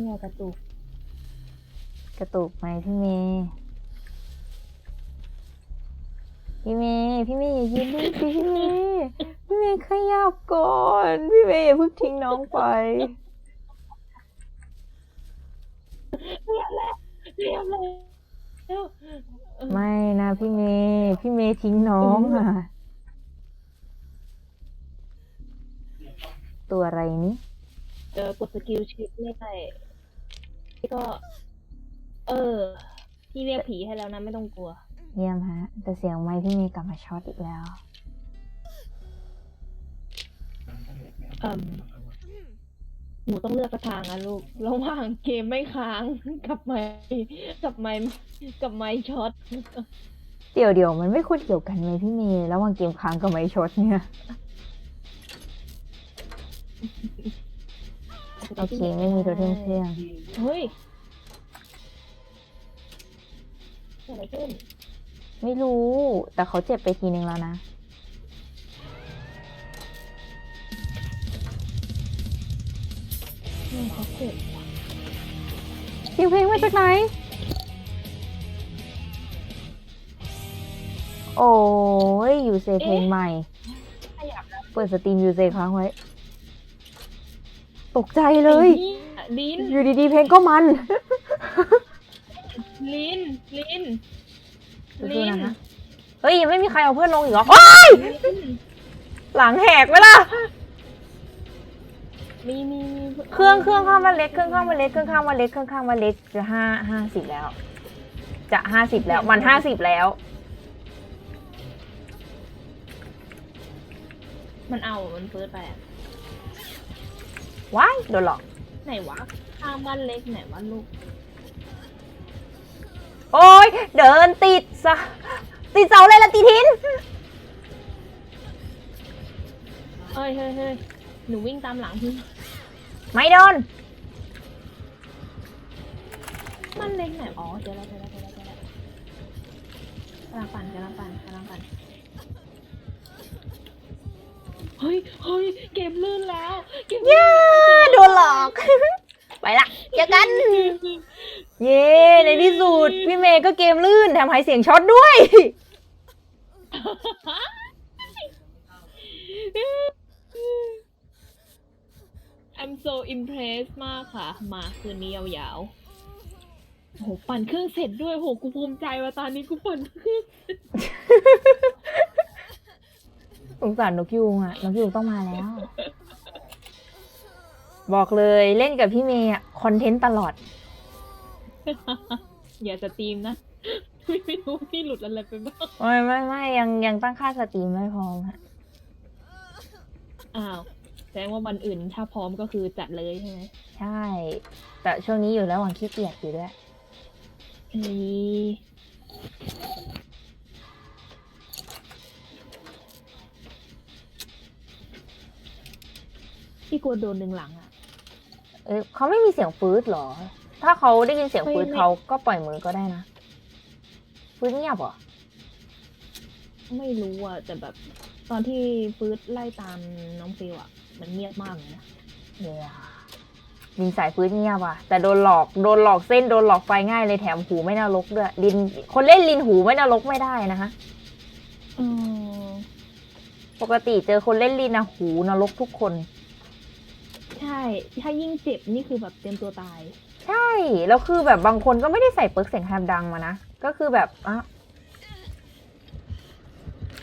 เนี่ยกระตุกกระตุกไหมพี่เมย์พี่เมย์พี่เมย์อย่ายืนนิ่งสิพี่เมย์พี่เมย์ขยับก่อน พี่เมย์อย่าเพิ่งทิ้งน้องไปเรียบแล้วเรียบแล้วไม่นะพี่เมย์พี่เมย์ทิ้งน้องอะ ตัวอะไรนี่ เจอกดสกิลชิปไม่ได้ก็ เออ พี่เรียกผีให้แล้วนะไม่ต้องกลัว เยี่ยมฮะ แต่เสียงไม้พี่เมย์กลับมาช็อตอีกแล้ว เอ่มหนูต้องเลือกกระทางนะลูก ระหว่างเกมไม่ค้าง กับไม้กับไม้กับไม้ช็อต เดี๋ยวเดี๋ยวมันไม่ควรเกี่ยวกันไหมพี่เมย์ระหว่างเกมค้างกับไม้ช็อตเนี่ย โอเคไม่มีตัวเทมเครื่องเฮ้ยเกิดอะไรขึ้นไม่รู้ แต่เขาเจ็บไปทีนึงแล้วนะนี่เขาเกิดเสียงเพลงมาจากไหน โอ้ยยูเซเพลงใหม่ ขยับแล้วเปิดสตรีมยูเซค้างไว้ ตกใจเลยไอ้นี่ลิ้นอยู่ดีๆ เพลงก็มัน ลิ้น ลิ้นสู้ลิ้ๆนนะคะเฮ้ยยังไม่มีใครเอาเพื่อนลงอีกเหรอโอ๊ยลิ้นหลังแหกไปล่ะมีมีมีเครื่องเครื่องข้างมันเล็กเครื่องข้างมันเล็กเครื่องข้างมันเล็กเครื่องข้างมันเล็กจะห้าห้าสิบแล้ว จะห้าสิบแล้วมันห้าสิบแล้ว มันเอามันเฟิร์สไปอะ ว้ายโดนหลอก ไหนวะข้างบ้านเล็กไหนวะลูก โอ้ยเดินติดซะติดเสาเลยละติทินเฮ้ยเฮ้ยเฮ้ยหนูวิ่งตามหลังพี่ไม่โดนมันเล็กไหนอ๋อเจอแล้วเจอแล้วเจอแล้วเจอแล้วกำลังปั่นกำลังปั่นกำลังปั่นเฮ้ยเฮ้ยเกมลื่นแล้ว เกมลื่ย่านโดนหล อก ไปละเจอกัน เย้ในที่สุดพี่เมย์ก็เกมลื่นแถมหายเสียงช็อตด้วย I'm so impressed มากค่ะ มาคืนนี้ยาวๆโอ้โหปั่นเครื่องเสร็จด้วยโหกูภูมิใจว่าตอนนี้กูปั่นเครื่องสงสารนกยูงอะนกยูงต้องมาแล้ว บอกเลยเล่นกับพี่เมย์อะคอนเทนต์ตลอด อย่าสตรีมนะ ไม่รู้ว่าพี่หลุดอะไรไปบ้าง ไม่ไม่ไม่ยังยังตั้งค่าสตรีมไม่พร้อมฮะอ้าวแสดงว่าวันอื่นถ้าพร้อมก็คือจัดเลยใช่ไหมใช่ แต่ช่วงนี้อยู่ระหว่างขี้เกียจอยู่ด้วย นี่ พี่กลัวโดนหนึ่งหลังอะ เอ้ยเขาไม่มีเสียงฟืดเหรอ ถ้าเขาได้ยินเสียงฟืดไม่ไม่ เขาก็ปล่อยมือก็ได้นะฟืดเงียบเหรอ ไม่รู้อะ แต่แบบตอนที่ปื๊ดไล่ตามน้องฟิวอะ มันเงียบมากเลยนะ เดี๋ยวลินสายฟืดเงียบอะ แต่โดนหลอกโดนหลอกเส้นโดนหลอกไฟง่ายเลยแถมหูไม่นรกด้วยลินคนเล่นลินหูไม่นรกไม่ได้นะคะอืมปกติเจอคนเล่นลินนะหูนรกทุกคน ใช่ ถ้ายิ่งเจ็บนี่คือแบบเตรียมตัวตาย ใช่ แล้วคือแบบบางคนก็ไม่ได้ใส่เปิร์กเสียงแฮมดังมานะ ก็คือแบบอะ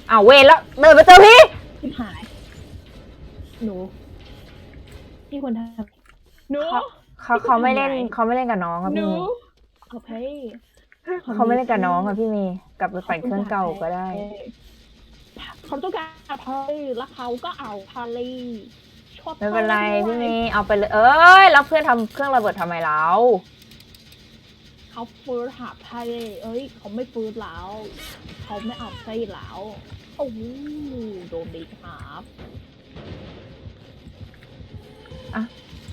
อ้าวเวรแล้วเดินมาเจอพี่ ชิบหาย หนูพี่ควรทำหนูเขาเขาไม่เล่นเขาไม่เล่นกับน้องอะหนูพี่เมย์ขอภัยเขาไม่เล่นกับน้องอะพี่เมย์กลับไปปั่นเครื่องเก่าก็ได้ เขาต้องการอภัยแล้วเขาก็เอาพาลี ชอบไม่เป็นไรขาด้พี่วยเมย์เอาไปเลย เอ้ยแล้วเพื่อนทำเครื่องระเบิดทำไมเราเขาฟื้นหาพาลีเอ้ย เขาไม่ฟื้นแล้วเขาไม่เอาไส้แล้วโอ้โหโดนดีครับ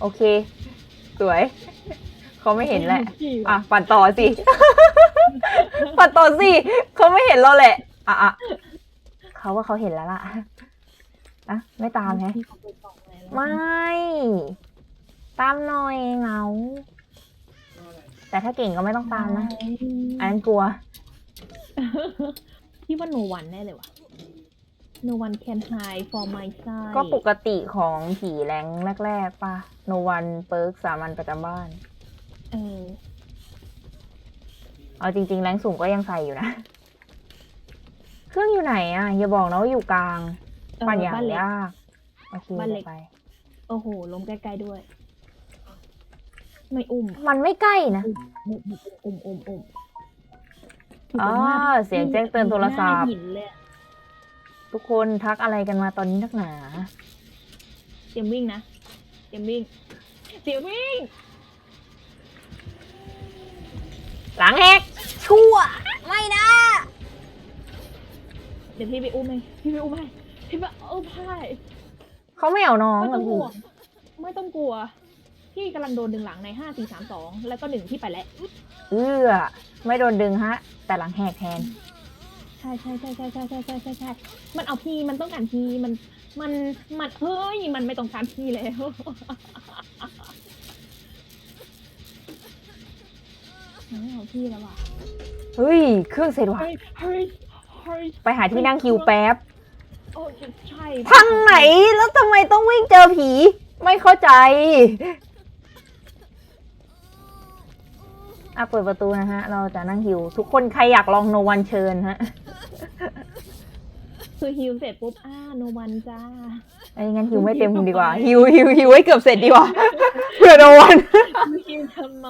โอเค สวย เขาไม่เห็นแหละอะปั่นต่อสิ ปั่นต่อสิเขาไม่เห็นเราแหละ อะอะเขาว่าเขาเห็นแล้วล่ะอะไม่ตามแฮะพี่เขา ไปส่องอะไรแล้วไม่ ตามหน่อยเหงา แต่ถ้าเก่งก็ไม่ต้องตามนะ อันนั้นกลัว พี่ว่าโนวันแน่เลยว่ะ no one can hide from my side ก็ปกติของผีแรงแรกๆป่ะโนวันเปิร์กสามัญประจำบ้าน เออ เอาจริง ๆ แรงสูงก็ยังใส่อยู่นะ เครื่องอยู่ไหนอะ อย่าบอกนะว่าอยู่กลางเออปั่นอย่างบ้านเล็กยากโอเคบ้านเล็กเดี๋ยวไป โอ้โหล้มใกล้ๆด้วย ไม่อุ้มมันไม่ใกล้นะอุ้มอุ้มอุ้มอุ้มอ๋อเสียงแจ้งเตือนโทรศัพท์หน้าหินเลยอะทุกคนทักอะไรกันมาตอนนี้นักหนา เตรียมวิ่งนะเตรียมวิ่งเตรียมวิ่งหลังแหกชั่ว ไม่นะ เดี๋ยวพี่ไปอุ้มให้พี่ไปอุ้มให้พี่ไปอุ้มให้ เขาไม่เอาน้องไม่ต้อะองกพี่ลัวไม่ต้องกลัว พี่กำลังโดนดึงหลังในห้าสี่สามสองแล้วก็หนึ่งที่ไปแล้ว เอื้อ ไม่โดนดึงฮะ แต่หลังแหกแทน ใช่ใช่ใช่ใช่ใช่ใช่ใช่ใช่ใช่มันเอาพี่มันต้องการพี่มัน มัน มันเฮ้ย มันไม่ต้องการพี่แล้ว มันไม่เอาพี่แล้วว่ะเฮ้ย เครื่องเสร็จว่ะ เฮ้ย เฮ้ย เฮ้ย ไปหาที่นั่งคิวแป๊บ โอ้ใช่ทางไหนแล้วทำไมต้องวิ่งเจอผี ไม่เข้าใจ อะเปิดประตูนะฮะ เราจะนั่งฮิว ทุกคนใครอยากลองโนวันเชิญฮะคือฮิวเสร็จปุ๊บอ้าโนวันจ้าไอ้ยงั้นฮิวไม่เต็มดีกว่าฮิวฮิวฮิวให้เกือบเสร็จดีกว่าเพื่อโนวันฮิวทำไม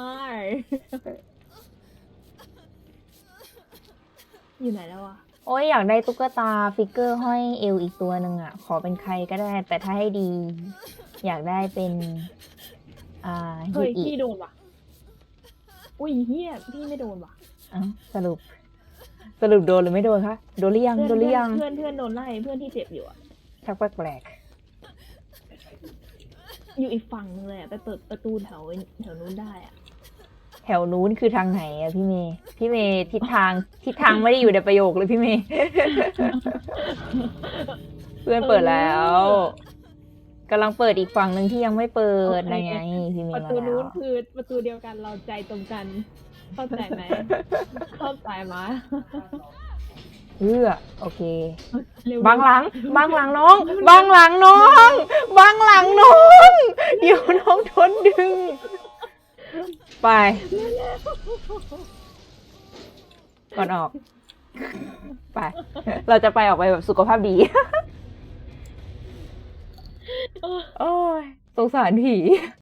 อยู่ไหนแล้วอะ โอ้ยอยากได้ตุ๊กตาฟิกเกอร์ห้อยเอวอีกตัวหนึ่งอะ ขอเป็นใครก็ได้ แต่ถ้าให้ดี อยากได้เป็น อ่าฮิเฮ้ยอิพี่โดนว่ะ อุ้ยเฮียพี่ไม่โดนว่ะอ้าวสรุป สรุปโดนหรือไม่โดนคะโดนหรือยังโดนหรือยังเพื่อนเพื่อนโดนไล่เพื่อนที่เจ็บอยู่อะชักแปลกอยู่อีกฝั่งนึงเลยอะไปเปิดประตูแถวแถวนู้นได้อะๆ แถวนู้นคือทางไหนอะพี่เมย์พี่เมย์ทิศทางทิศทางไม่ได้อยู่ในประโยคเลยพี่เมย์ เพื่อนเปิดแล้วกำลังเปิดอีกฝั่งหนึ่งที่ยังไม่เปิดโอเคนะไงพี่เมประย์มาตูแล้นู้วนคือประตูเดียวกันเราใจตรงกันเข้าใจไหมเข้าใจไหมเพื่อโอเคเร็วบังหลังบังหลังน้องบังหลังน้องบังหลังน้อง เดี๋ยวน้องทนดึง ไป ก่อนออก ไป เราจะไปออกไปแบบสุขภาพดีเออโอ้ยสงสารผี